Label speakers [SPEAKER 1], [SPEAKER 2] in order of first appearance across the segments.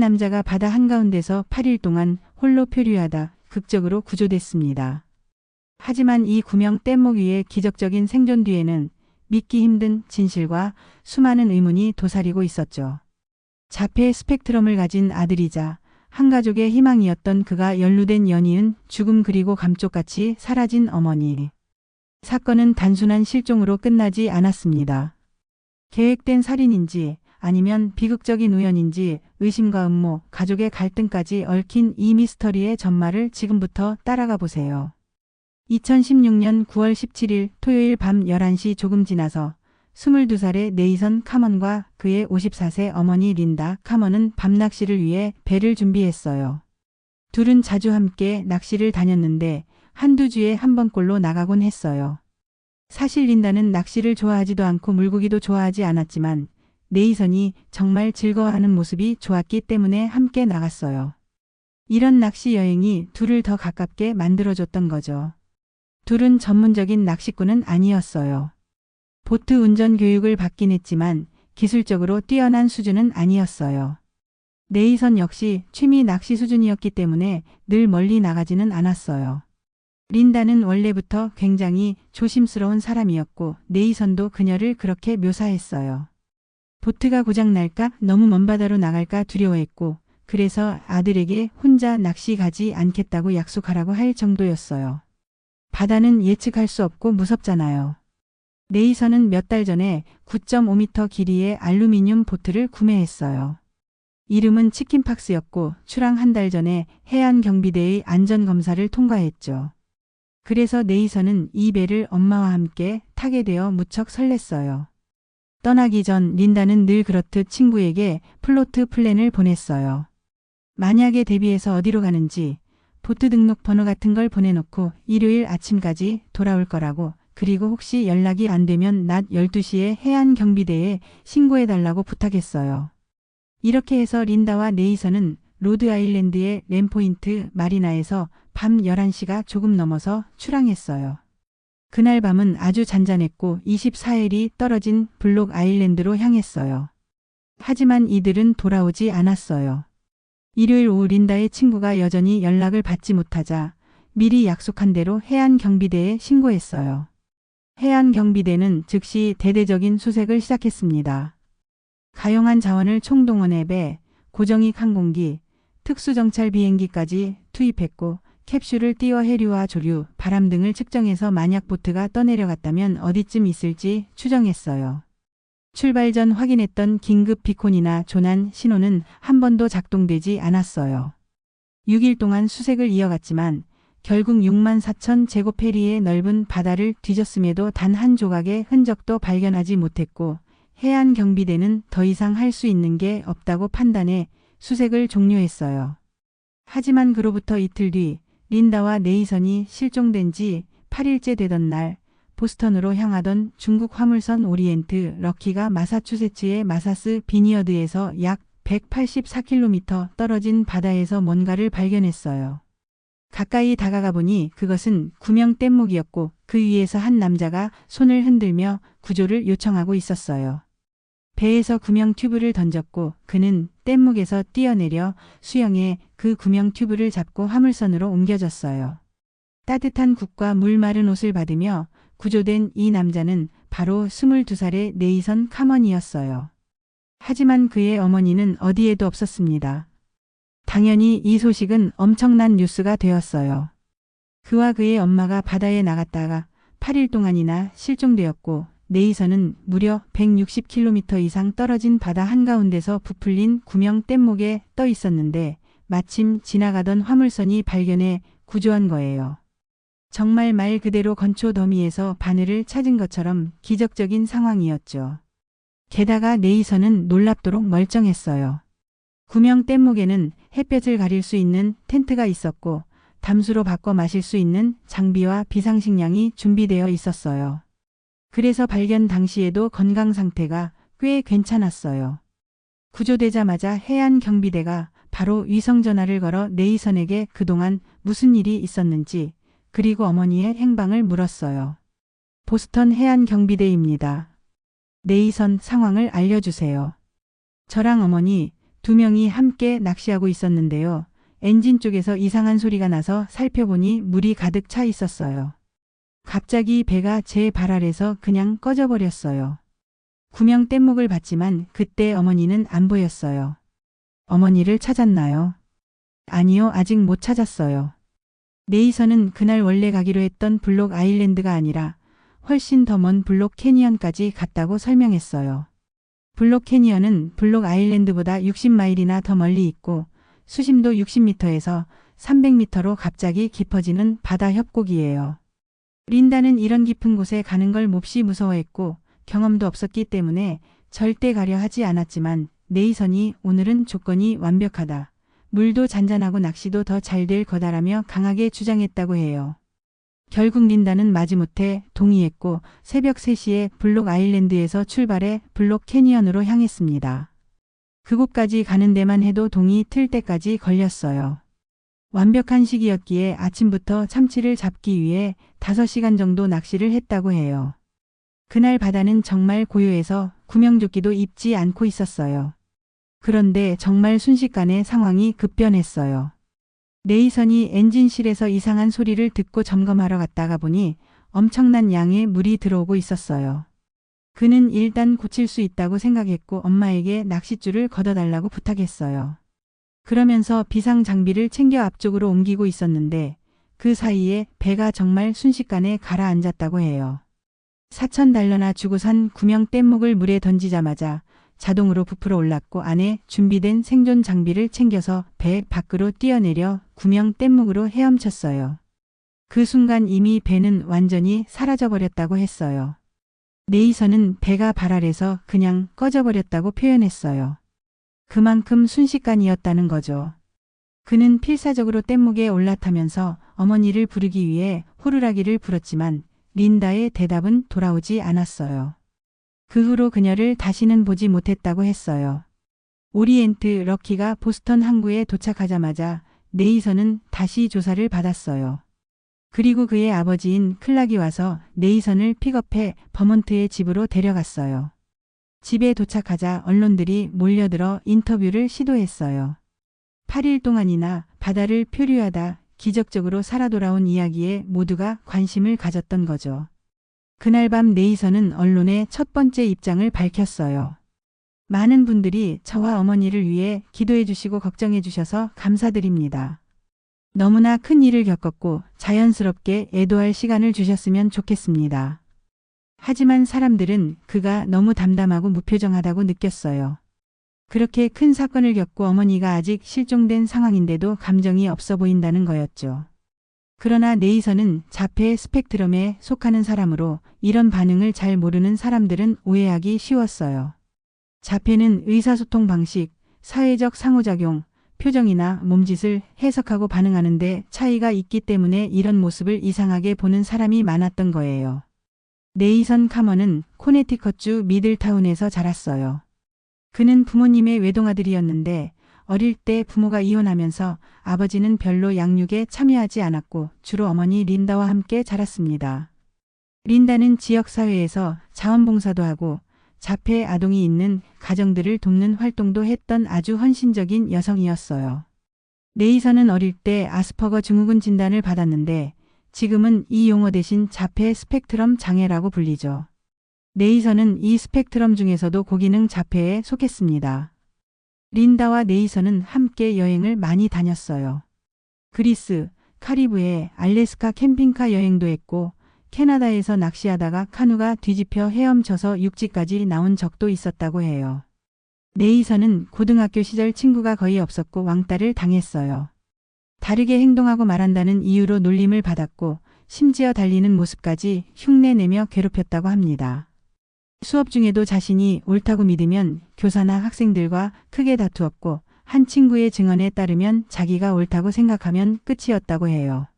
[SPEAKER 1] 남자가 바다 한가운데서 8일 동안 홀로 표류하다 극적으로 구조됐습니다. 하지만 이 구명 뗏목 위의 기적적인 생존 뒤에는 믿기 힘든 진실과 수많은 의문이 도사리고 있었죠. 자폐 스펙트럼을 가진 아들이자 한 가족의 희망이었던 그가 연루된 연이은 죽음 그리고 감쪽같이 사라진 어머니. 사건은 단순한 실종으로 끝나지 않았습니다. 계획된 살인인지 아니면 비극적인 우연인지 의심과 음모, 가족의 갈등까지 얽힌 이 미스터리의 전말을 지금부터 따라가 보세요. 2016년 9월 17일 토요일 밤 11시 조금 지나서 22살의 네이선 카먼과 그의 54세 어머니 린다 카먼은 밤낚시를 위해 배를 준비했어요. 둘은 자주 함께 낚시를 다녔는데 한두 주에 한 번꼴로 나가곤 했어요. 사실 린다는 낚시를 좋아하지도 않고 물고기도 좋아하지 않았지만 네이선이 정말 즐거워하는 모습이 좋았기 때문에 함께 나갔어요. 이런 낚시 여행이 둘을 더 가깝게 만들어줬던 거죠. 둘은 전문적인 낚시꾼은 아니었어요. 보트 운전 교육을 받긴 했지만 기술적으로 뛰어난 수준은 아니었어요. 네이선 역시 취미 낚시 수준이었기 때문에 늘 멀리 나가지는 않았어요. 린다는 원래부터 굉장히 조심스러운 사람이었고 네이선도 그녀를 그렇게 묘사했어요. 보트가 고장 날까 너무 먼 바다로 나갈까 두려워했고 그래서 아들에게 혼자 낚시 가지 않겠다고 약속하라고 할 정도였어요. 바다는 예측할 수 없고 무섭잖아요. 네이선은 몇 달 전에 9.5m 길이의 알루미늄 보트를 구매했어요. 이름은 치킨팍스였고 출항 한 달 전에 해안경비대의 안전검사를 통과했죠. 그래서 네이선은 이 배를 엄마와 함께 타게 되어 무척 설렜어요. 떠나기 전 린다는 늘 그렇듯 친구에게 플로트 플랜을 보냈어요. 만약에 대비해서 어디로 가는지 보트 등록 번호 같은 걸 보내놓고 일요일 아침까지 돌아올 거라고 그리고 혹시 연락이 안 되면 낮 12시에 해안 경비대에 신고해달라고 부탁했어요. 이렇게 해서 린다와 네이선은 로드 아일랜드의 램포인트 마리나에서 밤 11시가 조금 넘어서 출항했어요. 그날 밤은 아주 잔잔했고 24일이 떨어진 블록 아일랜드로 향했어요. 하지만 이들은 돌아오지 않았어요. 일요일 오후 린다의 친구가 여전히 연락을 받지 못하자 미리 약속한 대로 해안경비대에 신고했어요. 해안경비대는 즉시 대대적인 수색을 시작했습니다. 가용한 자원을 총동원해 배, 고정익 항공기, 특수정찰 비행기까지 투입했고 캡슐을 띄워 해류와 조류, 바람 등을 측정해서 만약 보트가 떠내려갔다면 어디쯤 있을지 추정했어요. 출발 전 확인했던 긴급 비콘이나 조난 신호는 한 번도 작동되지 않았어요. 6일 동안 수색을 이어갔지만 결국 6만 4천 제곱 해리의 넓은 바다를 뒤졌음에도 단 한 조각의 흔적도 발견하지 못했고 해안 경비대는 더 이상 할 수 있는 게 없다고 판단해 수색을 종료했어요. 하지만 그로부터 이틀 뒤 린다와 네이선이 실종된 지 8일째 되던 날 보스턴으로 향하던 중국 화물선 오리엔트 럭키가 마사추세츠의 마사스 비니어드에서 약 184km 떨어진 바다에서 뭔가를 발견했어요. 가까이 다가가 보니 그것은 구명 뗏목이었고 그 위에서 한 남자가 손을 흔들며 구조를 요청하고 있었어요. 배에서 구명 튜브를 던졌고 그는 뗏목에서 뛰어내려 수영해 그 구명 튜브를 잡고 화물선으로 옮겨졌어요. 따뜻한 국과 물 마른 옷을 받으며 구조된 이 남자는 바로 22살의 네이선 카먼이었어요. 하지만 그의 어머니는 어디에도 없었습니다. 당연히 이 소식은 엄청난 뉴스가 되었어요. 그와 그의 엄마가 바다에 나갔다가 8일 동안이나 실종되었고 네이선은 무려 160km 이상 떨어진 바다 한가운데서 부풀린 구명 뗏목에 떠 있었는데 마침 지나가던 화물선이 발견해 구조한 거예요. 정말 말 그대로 건초 더미에서 바늘을 찾은 것처럼 기적적인 상황이었죠. 게다가 네이선은 놀랍도록 멀쩡했어요. 구명 뗏목에는 햇볕을 가릴 수 있는 텐트가 있었고 담수로 바꿔 마실 수 있는 장비와 비상식량이 준비되어 있었어요. 그래서 발견 당시에도 건강 상태가 꽤 괜찮았어요. 구조되자마자 해안 경비대가 바로 위성 전화를 걸어 네이선에게 그동안 무슨 일이 있었는지 그리고 어머니의 행방을 물었어요. 보스턴 해안 경비대입니다. 네이선 상황을 알려주세요. 저랑 어머니 두 명이 함께 낚시하고 있었는데요. 엔진 쪽에서 이상한 소리가 나서 살펴보니 물이 가득 차 있었어요. 갑자기 배가 제 발 아래서 그냥 꺼져버렸어요. 구명 뗏목을 봤지만 그때 어머니는 안 보였어요. 어머니를 찾았나요? 아니요, 아직 못 찾았어요. 네이선은 그날 원래 가기로 했던 블록 아일랜드가 아니라 훨씬 더 먼 블록 캐니언까지 갔다고 설명했어요. 블록 캐니언은 블록 아일랜드보다 60마일이나 더 멀리 있고 수심도 60m에서 300m로 갑자기 깊어지는 바다 협곡이에요. 린다는 이런 깊은 곳에 가는 걸 몹시 무서워했고 경험도 없었기 때문에 절대 가려 하지 않았지만 네이선이 오늘은 조건이 완벽하다. 물도 잔잔하고 낚시도 더 잘 될 거다라며 강하게 주장했다고 해요. 결국 린다는 마지못해 동의했고 새벽 3시에 블록 아일랜드에서 출발해 블록 캐니언으로 향했습니다. 그곳까지 가는 데만 해도 동이 틀 때까지 걸렸어요. 완벽한 시기였기에 아침부터 참치를 잡기 위해 5시간 정도 낚시를 했다고 해요. 그날 바다는 정말 고요해서 구명조끼도 입지 않고 있었어요. 그런데 정말 순식간에 상황이 급변했어요. 네이선이 엔진실에서 이상한 소리를 듣고 점검하러 갔다가 보니 엄청난 양의 물이 들어오고 있었어요. 그는 일단 고칠 수 있다고 생각했고 엄마에게 낚싯줄을 걷어달라고 부탁했어요. 그러면서 비상 장비를 챙겨 앞쪽으로 옮기고 있었는데 그 사이에 배가 정말 순식간에 가라앉았다고 해요. 4천 달러나 주고 산 구명 뗏목을 물에 던지자마자 자동으로 부풀어 올랐고 안에 준비된 생존 장비를 챙겨서 배 밖으로 뛰어내려 구명 뗏목으로 헤엄쳤어요. 그 순간 이미 배는 완전히 사라져버렸다고 했어요. 네이선은 배가 발 아래서 그냥 꺼져버렸다고 표현했어요. 그만큼 순식간이었다는 거죠. 그는 필사적으로 뗏목에 올라타면서 어머니를 부르기 위해 호루라기를 불었지만 린다의 대답은 돌아오지 않았어요. 그 후로 그녀를 다시는 보지 못했다고 했어요. 오리엔트 럭키가 보스턴 항구에 도착하자마자 네이선은 다시 조사를 받았어요. 그리고 그의 아버지인 클락이 와서 네이선을 픽업해 버먼트의 집으로 데려갔어요. 집에 도착하자 언론들이 몰려들어 인터뷰를 시도했어요. 8일 동안이나 바다를 표류하다 기적적으로 살아 돌아온 이야기에 모두가 관심을 가졌던 거죠. 그날 밤 네이선은 언론에 첫 번째 입장을 밝혔어요. 많은 분들이 저와 어머니를 위해 기도해 주시고 걱정해 주셔서 감사드립니다. 너무나 큰 일을 겪었고 자연스럽게 애도할 시간을 주셨으면 좋겠습니다. 하지만 사람들은 그가 너무 담담하고 무표정하다고 느꼈어요. 그렇게 큰 사건을 겪고 어머니가 아직 실종된 상황인데도 감정이 없어 보인다는 거였죠. 그러나 네이선은 자폐 스펙트럼에 속하는 사람으로 이런 반응을 잘 모르는 사람들은 오해하기 쉬웠어요. 자폐는 의사소통 방식, 사회적 상호작용, 표정이나 몸짓을 해석하고 반응하는데 차이가 있기 때문에 이런 모습을 이상하게 보는 사람이 많았던 거예요. 네이선 카먼은 코네티컷주 미들타운에서 자랐어요. 그는 부모님의 외동아들이었는데 어릴 때 부모가 이혼하면서 아버지는 별로 양육에 참여하지 않았고 주로 어머니 린다와 함께 자랐습니다. 린다는 지역사회에서 자원봉사도 하고 자폐 아동이 있는 가정들을 돕는 활동도 했던 아주 헌신적인 여성이었어요. 네이선은 어릴 때 아스퍼거 증후군 진단을 받았는데 지금은 이 용어 대신 자폐 스펙트럼 장애라고 불리죠. 네이선은 이 스펙트럼 중에서도 고기능 자폐에 속했습니다. 린다와 네이선은 함께 여행을 많이 다녔어요. 그리스, 카리브해, 알래스카 캠핑카 여행도 했고 캐나다에서 낚시하다가 카누가 뒤집혀 헤엄쳐서 육지까지 나온 적도 있었다고 해요. 네이선은 고등학교 시절 친구가 거의 없었고 왕따를 당했어요. 다르게 행동하고 말한다는 이유로 놀림을 받았고 심지어 달리는 모습까지 흉내내며 괴롭혔다고 합니다. 수업 중에도 자신이 옳다고 믿으면 교사나 학생들과 크게 다투었고 한 친구의 증언에 따르면 자기가 옳다고 생각하면 끝이었다고 해요.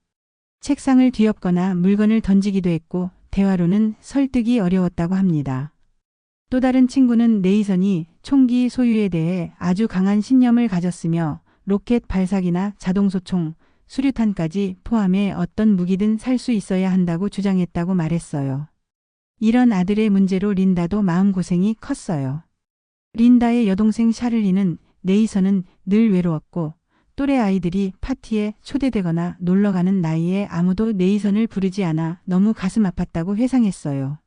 [SPEAKER 1] 책상을 뒤엎거나 물건을 던지기도 했고 대화로는 설득이 어려웠다고 합니다. 또 다른 친구는 네이선이 총기 소유에 대해 아주 강한 신념을 가졌으며 로켓 발사기나 자동소총, 수류탄까지 포함해 어떤 무기든 살 수 있어야 한다고 주장했다고 말했어요. 이런 아들의 문제로 린다도 마음고생이 컸어요. 린다의 여동생 샤를리는 네이선은 늘 외로웠고 또래 아이들이 파티에 초대되거나 놀러 가는 나이에 아무도 네이선을 부르지 않아 너무 가슴 아팠다고 회상했어요.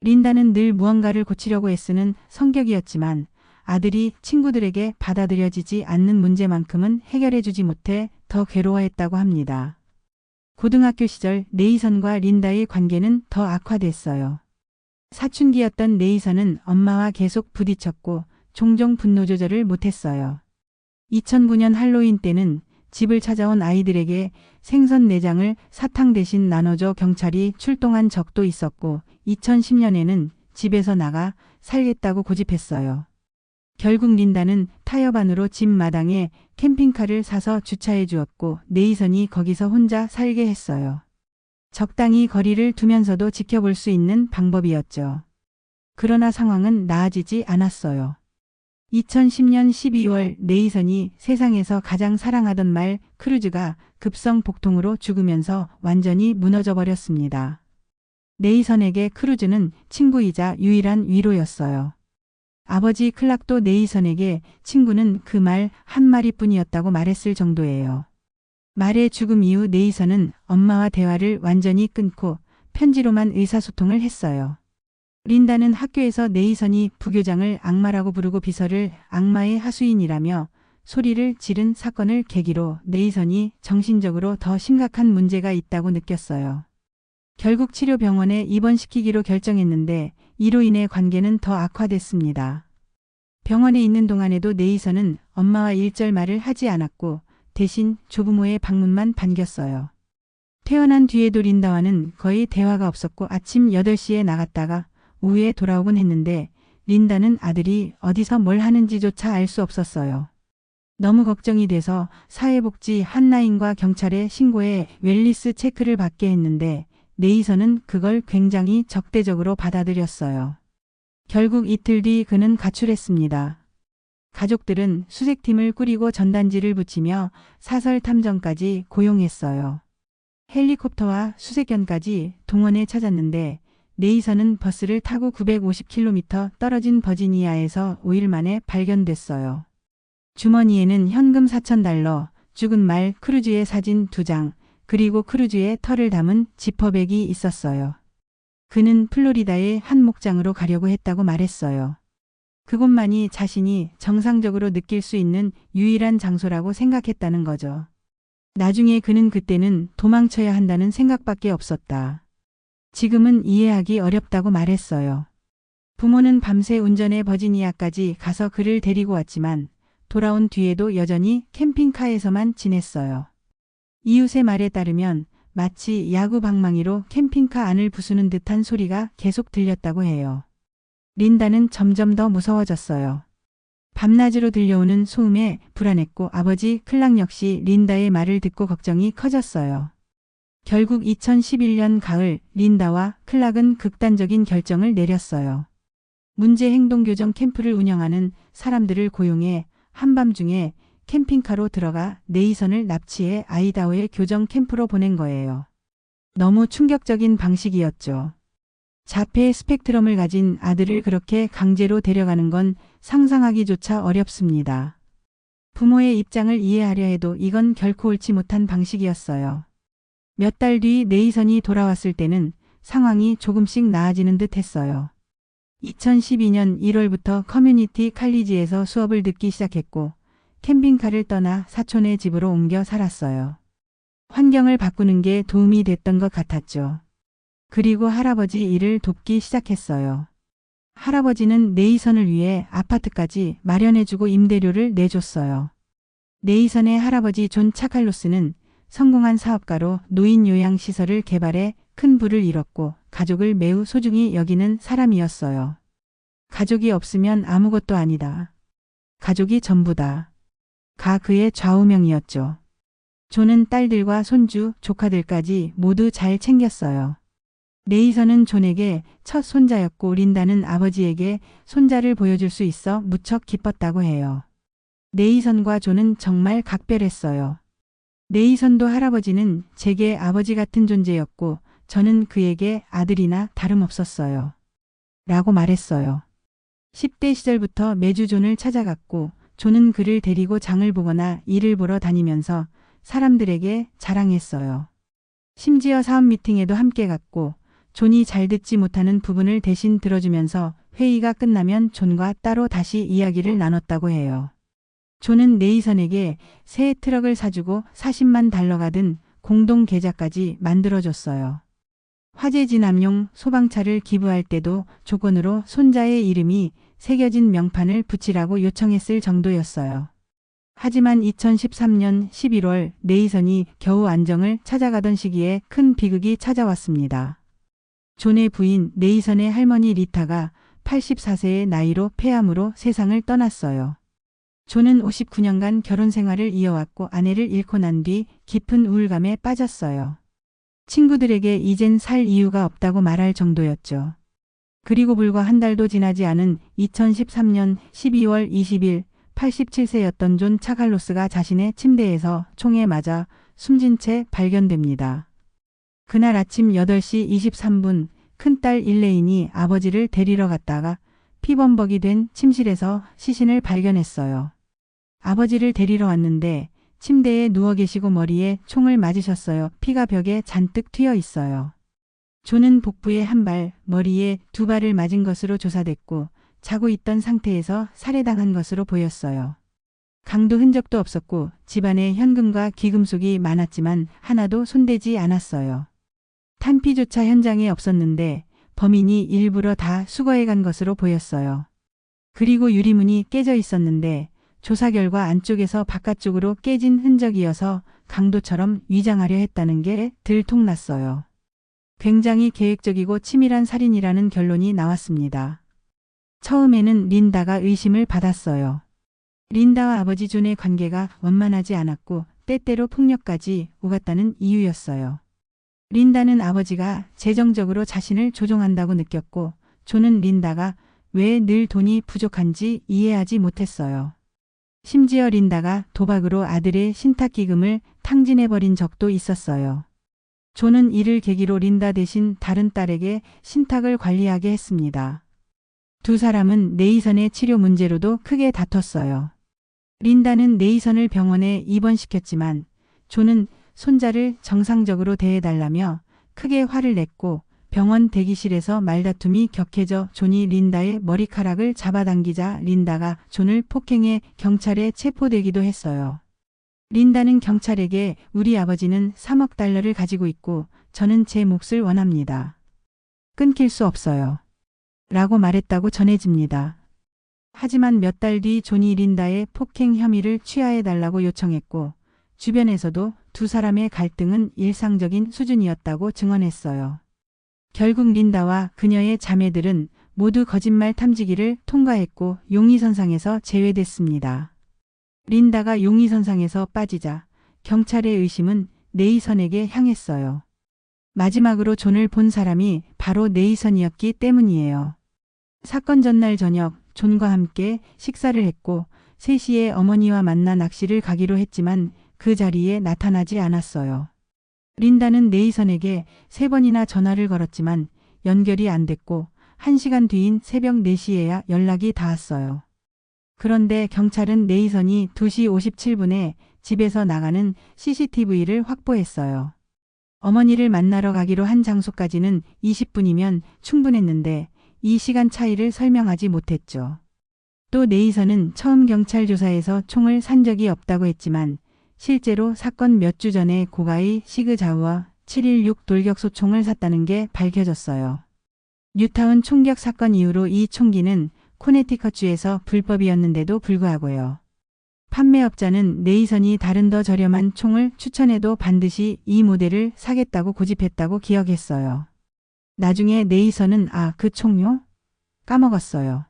[SPEAKER 1] 린다는 늘 무언가를 고치려고 애쓰는 성격이었지만 아들이 친구들에게 받아들여지지 않는 문제만큼은 해결해주지 못해 더 괴로워했다고 합니다. 고등학교 시절 네이선과 린다의 관계는 더 악화됐어요. 사춘기였던 네이선은 엄마와 계속 부딪혔고 종종 분노 조절을 못했어요. 2009년 할로윈 때는 집을 찾아온 아이들에게 생선 내장을 사탕 대신 나눠줘 경찰이 출동한 적도 있었고 2010년에는 집에서 나가 살겠다고 고집했어요. 결국 린다는 타협안으로 집 마당에 캠핑카를 사서 주차해 주었고 네이선이 거기서 혼자 살게 했어요. 적당히 거리를 두면서도 지켜볼 수 있는 방법이었죠. 그러나 상황은 나아지지 않았어요. 2010년 12월 네이선이 세상에서 가장 사랑하던 말 크루즈가 급성 복통으로 죽으면서 완전히 무너져 버렸습니다. 네이선에게 크루즈는 친구이자 유일한 위로였어요. 아버지 클락도 네이선에게 친구는 그 말 한마리뿐이었다고 말했을 정도예요. 말의 죽음 이후 네이선은 엄마와 대화를 완전히 끊고 편지로만 의사소통을 했어요. 린다는 학교에서 네이선이 부교장을 악마라고 부르고 비서를 악마의 하수인이라며 소리를 지른 사건을 계기로 네이선이 정신적으로 더 심각한 문제가 있다고 느꼈어요. 결국 치료병원에 입원시키기로 결정했는데 이로 인해 관계는 더 악화됐습니다. 병원에 있는 동안에도 네이선은 엄마와 일절 말을 하지 않았고 대신 조부모의 방문만 반겼어요. 퇴원한 뒤에도 린다와는 거의 대화가 없었고 아침 8시에 나갔다가 오후에 돌아오곤 했는데 린다는 아들이 어디서 뭘 하는지조차 알 수 없었어요. 너무 걱정이 돼서 사회복지 한라인과 경찰에 신고해 웰리스 체크를 받게 했는데 네이선은 그걸 굉장히 적대적으로 받아들였어요. 결국 이틀 뒤 그는 가출했습니다. 가족들은 수색팀을 꾸리고 전단지를 붙이며 사설 탐정까지 고용했어요. 헬리콥터와 수색견까지 동원해 찾았는데 네이선은 버스를 타고 950km 떨어진 버지니아에서 5일 만에 발견됐어요. 주머니에는 현금 4,000달러, 죽은 말 크루즈의 사진 2장, 그리고 크루즈의 털을 담은 지퍼백이 있었어요. 그는 플로리다의 한 목장으로 가려고 했다고 말했어요. 그곳만이 자신이 정상적으로 느낄 수 있는 유일한 장소라고 생각했다는 거죠. 나중에 그는 그때는 도망쳐야 한다는 생각밖에 없었다. 지금은 이해하기 어렵다고 말했어요. 부모는 밤새 운전해 버지니아까지 가서 그를 데리고 왔지만 돌아온 뒤에도 여전히 캠핑카에서만 지냈어요. 이웃의 말에 따르면 마치 야구 방망이로 캠핑카 안을 부수는 듯한 소리가 계속 들렸다고 해요. 린다는 점점 더 무서워졌어요. 밤낮으로 들려오는 소음에 불안했고 아버지 클락 역시 린다의 말을 듣고 걱정이 커졌어요. 결국 2011년 가을 린다와 클락은 극단적인 결정을 내렸어요. 문제 행동 교정 캠프를 운영하는 사람들을 고용해 한밤중에 캠핑카로 들어가 네이선을 납치해 아이다호의 교정 캠프로 보낸 거예요. 너무 충격적인 방식이었죠. 자폐 스펙트럼을 가진 아들을 그렇게 강제로 데려가는 건 상상하기조차 어렵습니다. 부모의 입장을 이해하려 해도 이건 결코 옳지 못한 방식이었어요. 몇 달 뒤 네이선이 돌아왔을 때는 상황이 조금씩 나아지는 듯 했어요. 2012년 1월부터 커뮤니티 칼리지에서 수업을 듣기 시작했고 캠핑카를 떠나 사촌의 집으로 옮겨 살았어요. 환경을 바꾸는 게 도움이 됐던 것 같았죠. 그리고 할아버지 일을 돕기 시작했어요. 할아버지는 네이선을 위해 아파트까지 마련해주고 임대료를 내줬어요. 네이선의 할아버지 존 차칼로스는 성공한 사업가로 노인 요양시설을 개발해 큰 부를 이뤘고 가족을 매우 소중히 여기는 사람이었어요. 가족이 없으면 아무것도 아니다. 가족이 전부다. 가 그의 좌우명이었죠. 존은 딸들과 손주, 조카들까지 모두 잘 챙겼어요. 네이선은 존에게 첫 손자였고 린다는 아버지에게 손자를 보여줄 수 있어 무척 기뻤다고 해요. 네이선과 존은 정말 각별했어요. 네이선도 할아버지는 제게 아버지 같은 존재였고 저는 그에게 아들이나 다름없었어요. 라고 말했어요. 10대 시절부터 매주 존을 찾아갔고 존은 그를 데리고 장을 보거나 일을 보러 다니면서 사람들에게 자랑했어요. 심지어 사업 미팅에도 함께 갔고 존이 잘 듣지 못하는 부분을 대신 들어주면서 회의가 끝나면 존과 따로 다시 이야기를 나눴다고 해요. 존은 네이선에게 새 트럭을 사주고 40만 달러가 든 공동 계좌까지 만들어줬어요. 화재 진압용 소방차를 기부할 때도 조건으로 손자의 이름이 새겨진 명판을 붙이라고 요청했을 정도였어요. 하지만 2013년 11월 네이선이 겨우 안정을 찾아가던 시기에 큰 비극이 찾아왔습니다. 존의 부인 네이선의 할머니 리타가 84세의 나이로 폐암으로 세상을 떠났어요. 존은 59년간 결혼 생활을 이어왔고 아내를 잃고 난 뒤 깊은 우울감에 빠졌어요. 친구들에게 이젠 살 이유가 없다고 말할 정도였죠. 그리고 불과 한 달도 지나지 않은 2013년 12월 20일 87세였던 존 차갈로스가 자신의 침대에서 총에 맞아 숨진 채 발견됩니다. 그날 아침 8시 23분 큰딸 일레인이 아버지를 데리러 갔다가 피범벅이 된 침실에서 시신을 발견했어요. 아버지를 데리러 왔는데 침대에 누워 계시고 머리에 총을 맞으셨어요. 피가 벽에 잔뜩 튀어 있어요. 존은 복부에 한 발, 머리에 두 발을 맞은 것으로 조사됐고 자고 있던 상태에서 살해당한 것으로 보였어요. 강도 흔적도 없었고 집안에 현금과 기금속이 많았지만 하나도 손대지 않았어요. 탄피조차 현장에 없었는데 범인이 일부러 다 수거해 간 것으로 보였어요. 그리고 유리문이 깨져 있었는데 조사 결과 안쪽에서 바깥쪽으로 깨진 흔적이어서 강도처럼 위장하려 했다는 게 들통났어요. 굉장히 계획적이고 치밀한 살인이라는 결론이 나왔습니다. 처음에는 린다가 의심을 받았어요. 린다와 아버지 존의 관계가 원만하지 않았고 때때로 폭력까지 오갔다는 이유였어요. 린다는 아버지가 재정적으로 자신을 조종한다고 느꼈고 존은 린다가 왜 늘 돈이 부족한지 이해하지 못했어요. 심지어 린다가 도박으로 아들의 신탁기금을 탕진해버린 적도 있었어요. 존은 이를 계기로 린다 대신 다른 딸에게 신탁을 관리하게 했습니다. 두 사람은 네이선의 치료 문제로도 크게 다퉜어요. 린다는 네이선을 병원에 입원시켰지만 존은 손자를 정상적으로 대해달라며 크게 화를 냈고 병원 대기실에서 말다툼이 격해져 존이 린다의 머리카락을 잡아당기자 린다가 존을 폭행해 경찰에 체포되기도 했어요. 린다는 경찰에게 우리 아버지는 3억 달러를 가지고 있고 저는 제 몫을 원합니다. 끊길 수 없어요. 라고 말했다고 전해집니다. 하지만 몇 달 뒤 존이 린다의 폭행 혐의를 취하해 달라고 요청했고 주변에서도 두 사람의 갈등은 일상적인 수준이었다고 증언했어요. 결국 린다와 그녀의 자매들은 모두 거짓말 탐지기를 통과했고 용의선상에서 제외됐습니다. 린다가 용의선상에서 빠지자 경찰의 의심은 네이선에게 향했어요. 마지막으로 존을 본 사람이 바로 네이선이었기 때문이에요. 사건 전날 저녁 존과 함께 식사를 했고 3시에 어머니와 만나 낚시를 가기로 했지만 그 자리에 나타나지 않았어요. 린다는 네이선에게 세 번이나 전화를 걸었지만 연결이 안 됐고 1시간 뒤인 새벽 4시에야 연락이 닿았어요. 그런데 경찰은 네이선이 2시 57분에 집에서 나가는 CCTV를 확보했어요. 어머니를 만나러 가기로 한 장소까지는 20분이면 충분했는데 이 시간 차이를 설명하지 못했죠. 또 네이선은 처음 경찰 조사에서 총을 산 적이 없다고 했지만 실제로 사건 몇 주 전에 고가의 시그자우와 716 돌격소총을 샀다는 게 밝혀졌어요. 뉴타운 총격 사건 이후로 이 총기는 코네티컷주에서 불법이었는데도 불구하고요. 판매업자는 네이선이 다른 더 저렴한 총을 추천해도 반드시 이 모델을 사겠다고 고집했다고 기억했어요. 나중에 네이선은 아, 그 총요? 까먹었어요.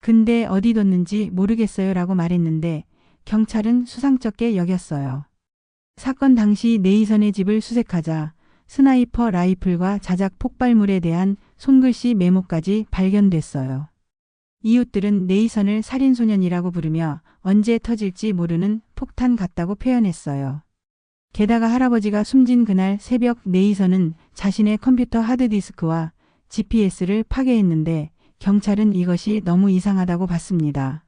[SPEAKER 1] 근데 어디 뒀는지 모르겠어요 라고 말했는데 경찰은 수상쩍게 여겼어요. 사건 당시 네이선의 집을 수색하자 스나이퍼 라이플과 자작 폭발물에 대한 손글씨 메모까지 발견됐어요. 이웃들은 네이선을 살인소년이라고 부르며 언제 터질지 모르는 폭탄 같다고 표현했어요. 게다가 할아버지가 숨진 그날 새벽 네이선은 자신의 컴퓨터 하드디스크와 GPS를 파괴했는데 경찰은 이것이 너무 이상하다고 봤습니다.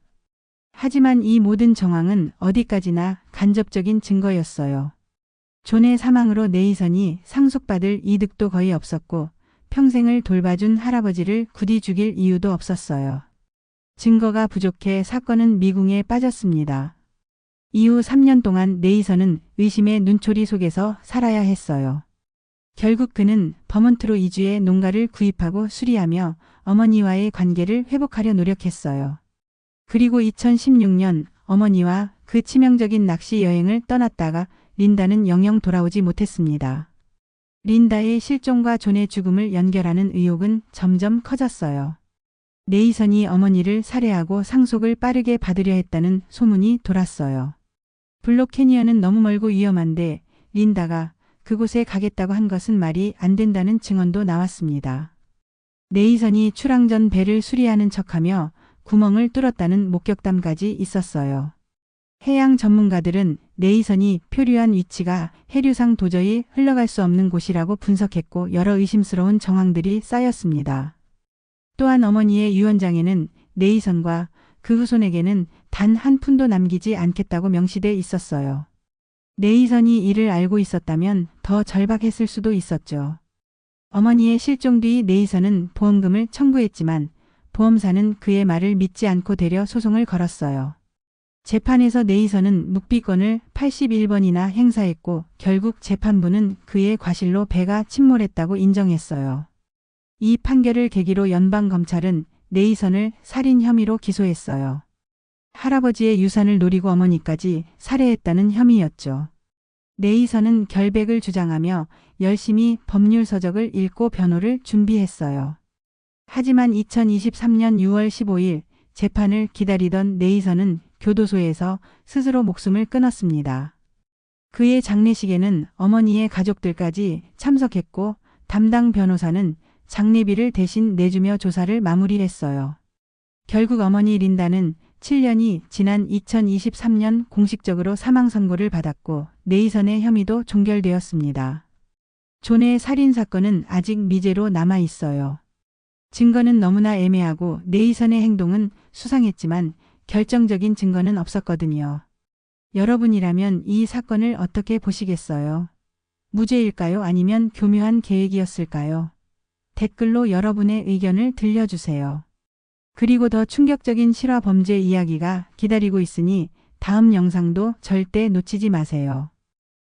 [SPEAKER 1] 하지만 이 모든 정황은 어디까지나 간접적인 증거였어요. 존의 사망으로 네이선이 상속받을 이득도 거의 없었고 평생을 돌봐준 할아버지를 굳이 죽일 이유도 없었어요. 증거가 부족해 사건은 미궁에 빠졌습니다. 이후 3년 동안 네이선은 의심의 눈초리 속에서 살아야 했어요. 결국 그는 버먼트로 이주해 농가를 구입하고 수리하며 어머니와의 관계를 회복하려 노력했어요. 그리고 2016년 어머니와 그 치명적인 낚시 여행을 떠났다가 린다는 영영 돌아오지 못했습니다. 린다의 실종과 존의 죽음을 연결하는 의혹은 점점 커졌어요. 네이선이 어머니를 살해하고 상속을 빠르게 받으려 했다는 소문이 돌았어요. 블록 캐니언은 너무 멀고 위험한데 린다가 그곳에 가겠다고 한 것은 말이 안 된다는 증언도 나왔습니다. 네이선이 출항 전 배를 수리하는 척하며 구멍을 뚫었다는 목격담까지 있었어요. 해양 전문가들은 네이선이 표류한 위치가 해류상 도저히 흘러갈 수 없는 곳이라고 분석했고 여러 의심스러운 정황들이 쌓였습니다. 또한 어머니의 유언장에는 네이선과 그 후손에게는 단 한 푼도 남기지 않겠다고 명시돼 있었어요. 네이선이 이를 알고 있었다면 더 절박했을 수도 있었죠. 어머니의 실종 뒤 네이선은 보험금을 청구했지만 보험사는 그의 말을 믿지 않고 대려 소송을 걸었어요. 재판에서 네이선은 묵비권을 81번이나 행사했고 결국 재판부는 그의 과실로 배가 침몰했다고 인정했어요. 이 판결을 계기로 연방검찰은 네이선을 살인 혐의로 기소했어요. 할아버지의 유산을 노리고 어머니까지 살해했다는 혐의였죠. 네이선은 결백을 주장하며 열심히 법률 서적을 읽고 변호를 준비했어요. 하지만 2023년 6월 15일 재판을 기다리던 네이선은 교도소에서 스스로 목숨을 끊었습니다. 그의 장례식에는 어머니의 가족들까지 참석했고 담당 변호사는 장례비를 대신 내주며 조사를 마무리했어요. 결국 어머니 린다는 7년이 지난 2023년 공식적으로 사망 선고를 받았고 네이선의 혐의도 종결되었습니다. 존의 살인 사건은 아직 미제로 남아 있어요. 증거는 너무나 애매하고 네이선의 행동은 수상했지만 결정적인 증거는 없었거든요. 여러분이라면 이 사건을 어떻게 보시겠어요? 무죄일까요? 아니면 교묘한 계획이었을까요? 댓글로 여러분의 의견을 들려주세요. 그리고 더 충격적인 실화 범죄 이야기가 기다리고 있으니 다음 영상도 절대 놓치지 마세요.